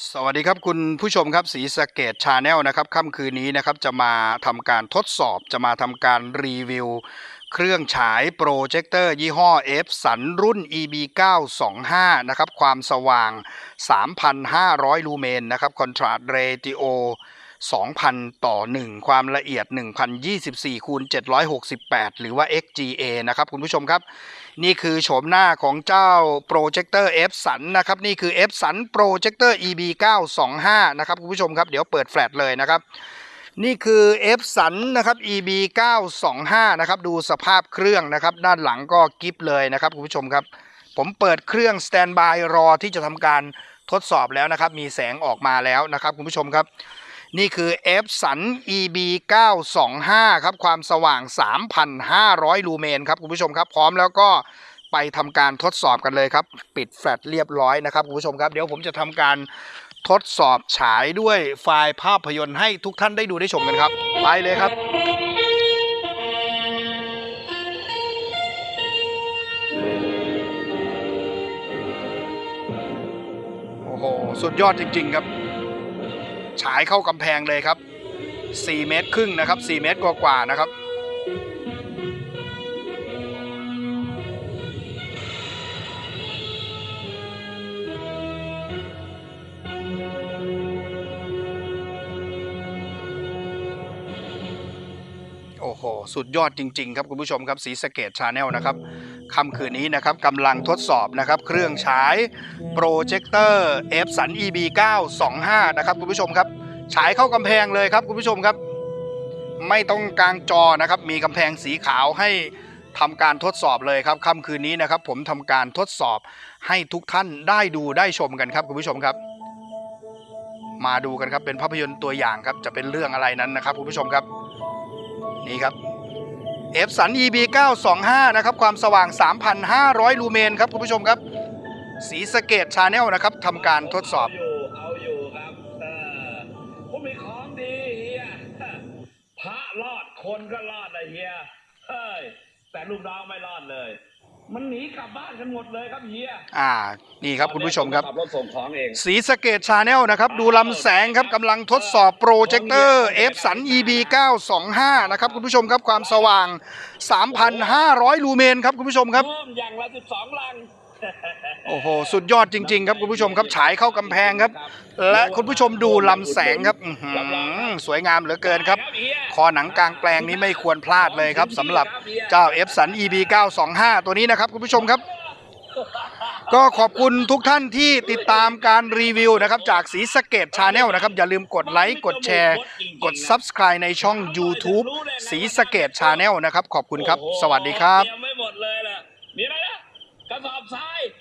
สวัสดีครับคุณผู้ชมครับสีสเกตชาแนลนะครับค่ำคืนนี้นะครับจะมาทำการทดสอบจะมาทำการรีวิว เครื่องฉายโปรเจคเตอร์ยี่ห้อ F สันรุ่น EB 925นะครับความสว่าง 3,500 ลูเมนนะครับคอนทราสต์เรติโอ 2,000 ต่อ 1 ความละเอียด 1,024คูณ768 หรือว่า XGA นะครับคุณผู้ชมครับ นี่คือโฉมหน้าของเจ้าโปรเจคเตอร์ F สันนะครับ นี่คือ F สันโปรเจคเตอร์ EB 925นะครับคุณผู้ชมครับ เดี๋ยวเปิดแฟลชเลยนะครับนี่คือ F สันนะครับ EB 925นะครับ ดูสภาพเครื่องนะครับ ด้านหลังก็กิฟเลยนะครับคุณผู้ชมครับ ผมเปิดเครื่องสแตนบายรอที่จะทำการทดสอบแล้วนะครับ มีแสงออกมาแล้วนะครับคุณผู้ชมครับ นี่คือ F สัน EB 925ครับความสว่าง 3,500 ลูเมนครับคุณผู้ชมครับพร้อมแล้วก็ไปทำการทดสอบกันเลยครับ ปิดแฟลชเรียบร้อยนะครับคุณผู้ชมครับ เดี๋ยวผมจะทำการทดสอบฉายด้วยไฟล์ภาพยนตร์ให้ทุกท่านได้ดูได้ชมกันครับ ไปเลยครับโอ้โหสุดยอดจริง ๆ ครับ ฉายเข้ากำแพงเลยครับ 4 เมตรครึ่งนะครับ 4 เมตรกว่าๆนะครับ โอ้โห สุดยอดจริง ๆ ครับคุณผู้ชมครับสีสเกตชาแนลนะครับค่ำคืนนี้นะครับกำลังทดสอบนะครับ เครื่องฉายโปรเจคเตอร์ F สัน EB 925นะครับคุณผู้ชมครับ ฉายเข้ากำแพงเลยครับคุณผู้ชมครับ ไม่ต้องกลางจอนะครับ มีกำแพงสีขาวให้ทำการทดสอบเลยครับค่ำคืนนี้นะครับ ผมทำการทดสอบให้ทุกท่านได้ดูได้ชมกันครับคุณผู้ชมครับ มาดูกันครับเป็นภาพยนตร์ตัวอย่างครับจะเป็นเรื่องอะไรนั้นนะครับคุณผู้ชมครับ นี่ครับเอฟสัน EB 925 นะครับ ความสว่าง 3,500 ลูเมนครับ คุณผู้ชมครับ สีสเกตชาแนลนะครับทำการทดสอบเาอยู่เอาอยู่ครับเออผมมีของดีเฮียพระรอดคนก็รอดนะเฮียเฮ้ยแต่ลูกน้องไม่รอดเลย มันหนีกลับบ้านกันหมดเลยครับเฮียอ่า นี่ครับคุณผู้ชมครับขับรถส่งของเองสีสะเกตชาแนลนะครับ ดูลำแสงครับกำลังทดสอบโปรเจคเตอร์ F สัน EB 925 นะครับ คุณผู้ชมครับความสว่าง 3,500 ลูเมนครับ คุณผู้ชมครับ เพิ่มอย่างละสิบสองลัง โอ้โห สุดยอดจริง ๆ ครับคุณผู้ชมครับฉายเข้ากำแพงครับ และคุณผู้ชมดูลำแสงครับอื้อหือสวยงามเหลือเกินครับ คอหนังกลางแปลงนี้ไม่ควรพลาดเลยครับสำหรับเจ้า F สัน EB 925 ตัวนี้นะครับคุณผู้ชมครับ ก็ขอบคุณทุกท่านที่ติดตามการรีวิวนะครับ จากสีสะเกตชาแนลนะครับ อย่าลืมกดไลค์กดแชร์ กด Subscribe ในช่อง YouTube สีสะเกตชาแนลนะครับ ขอบคุณครับ สวัสดีครับเตยม outside